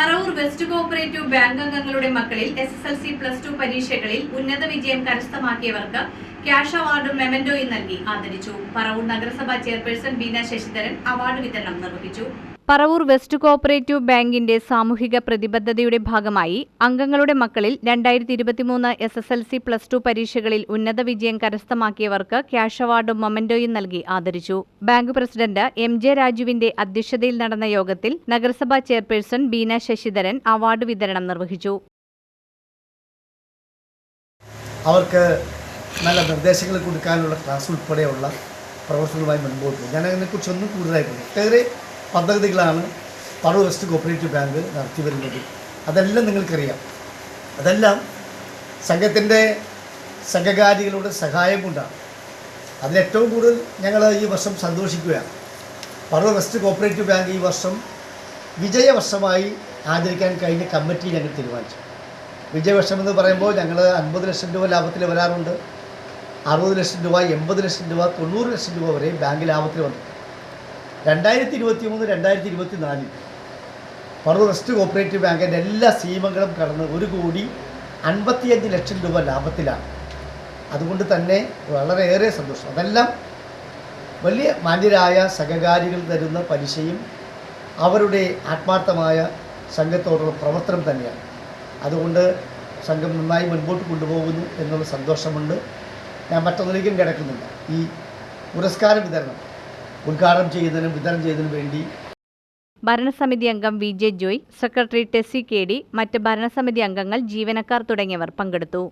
Paravur west cooperative bank അംഗങ്ങളുടെ മക്കളിൽ S S L C plus two പരീക്ഷകളിൽ ഉന്നത വിജയം കരസ്ഥമാക്കിയവർക്ക് ക്യാഷ് അവാർഡും മെമന്റോയും നൽകി. ആദരിച്ചു. പറവൂർ നഗരസഭാ ചെയർപേഴ്സൺ ബീന ശശിധരൻ അവാർഡ് വിതരണം നിർവഹിച്ചു. പറവൂർ വെസ്റ്റ് കോഓപ്പറേറ്റീവ് ബാങ്കിന്റെ സാമൂഹിക പ്രതിബദ്ധതയുടെ ഭാഗമായി അംഗങ്ങളുടെ മക്കളിൽ രണ്ടായിരത്തി ഇരുപത്തിമൂന്ന് S S L C plus two പരീക്ഷകളിൽ ഉന്നത വിജയം കരസ്ഥമാക്കിയവർക്ക് ക്യാഷ് അവാർഡും മൊമെന്റോയും നൽകി ആദരിച്ചു. ബാങ്ക് പ്രസിഡന്റ് എം ജെ രാജുവിന്റെ അധ്യക്ഷതയിൽ നടന്ന യോഗത്തിൽ നഗരസഭാ ചെയർപേഴ്സൺ ബീന ശശിധരൻ അവാർഡ് വിതരണം നിർവഹിച്ചു. അവർക്ക് നല്ല നിർദ്ദേശങ്ങൾ കൊടുക്കാനുള്ള ക്ലാസ് ഉൾപ്പെടെയുള്ള പ്രവർത്തനങ്ങളുമായി മുൻപോട്ട് പോകും. ഞാൻ അതിനെക്കുറിച്ചൊന്നും കൂടുതലായിട്ട് ഒട്ടേറെ പദ്ധതികളാണ് പറവൂർ വെസ്റ്റ് കോപ്പറേറ്റീവ് ബാങ്ക് നടത്തി വരുന്നത്. അതെല്ലാം നിങ്ങൾക്കറിയാം. അതെല്ലാം സംഘത്തിന്റെ സംഘകാരികളുടെ സഹായം കൊണ്ടാണ്. അതിലേറ്റവും കൂടുതൽ ഞങ്ങൾ ഈ വർഷം സന്തോഷിക്കുകയാണ്. പറവൂർ വെസ്റ്റ് കോപ്പറേറ്റീവ് ബാങ്ക് ഈ വർഷം വിജയവർഷമായി ആചരിക്കാൻ കഴിഞ്ഞ കമ്മിറ്റി ഞങ്ങൾ തീരുമാനിച്ചു. വിജയവർഷം എന്ന് പറയുമ്പോൾ ഞങ്ങൾ അൻപത് ലക്ഷം രൂപ ലാഭത്തിൽ വരാറുണ്ട്. അറുപത് ലക്ഷം രൂപ എൺപത് ലക്ഷം രൂപ തൊണ്ണൂറ് ലക്ഷം രൂപ വരെ ബാങ്ക് ലാഭത്തിൽ വന്നു. രണ്ടായിരത്തി ഇരുപത്തി മൂന്ന് രണ്ടായിരത്തി ഇരുപത്തി നാലിൽ പറവൂർ വെസ്റ്റ് കോപ്പറേറ്റീവ് ബാങ്കിന്റെ എല്ലാ സീമകളും കടന്ന് ഒരു കോടി അൻപത്തിയഞ്ച് ലക്ഷം രൂപ ലാഭത്തിലാണ്. അതുകൊണ്ട് തന്നെ വളരെയേറെ സന്തോഷം. അതെല്ലാം വലിയ മാന്യരായ സഹകാരികൾ തരുന്ന പലിശയും അവരുടെ ആത്മാർത്ഥമായ സംഘത്തോടുള്ള പ്രവർത്തനം തന്നെയാണ്. അതുകൊണ്ട് സംഘം നന്നായി മുൻപോട്ട് കൊണ്ടുപോകുന്നു എന്നുള്ള സന്തോഷമുണ്ട്. ഞാൻ മറ്റൊന്നിലേക്കും കിടക്കുന്നില്ല. ഈ പുരസ്കാര വിതരണം ഉദ്ഘാടനം ചെയ്യുന്നതിനും വിതരണം ചെയ്യുന്നതിനും വേണ്ടി ഭരണസമിതി അംഗം V J Joy secretary Tessy K D മറ്റ് ഭരണസമിതി അംഗങ്ങൾ ജീവനക്കാർ തുടങ്ങിയവർ പങ്കെടുത്തു.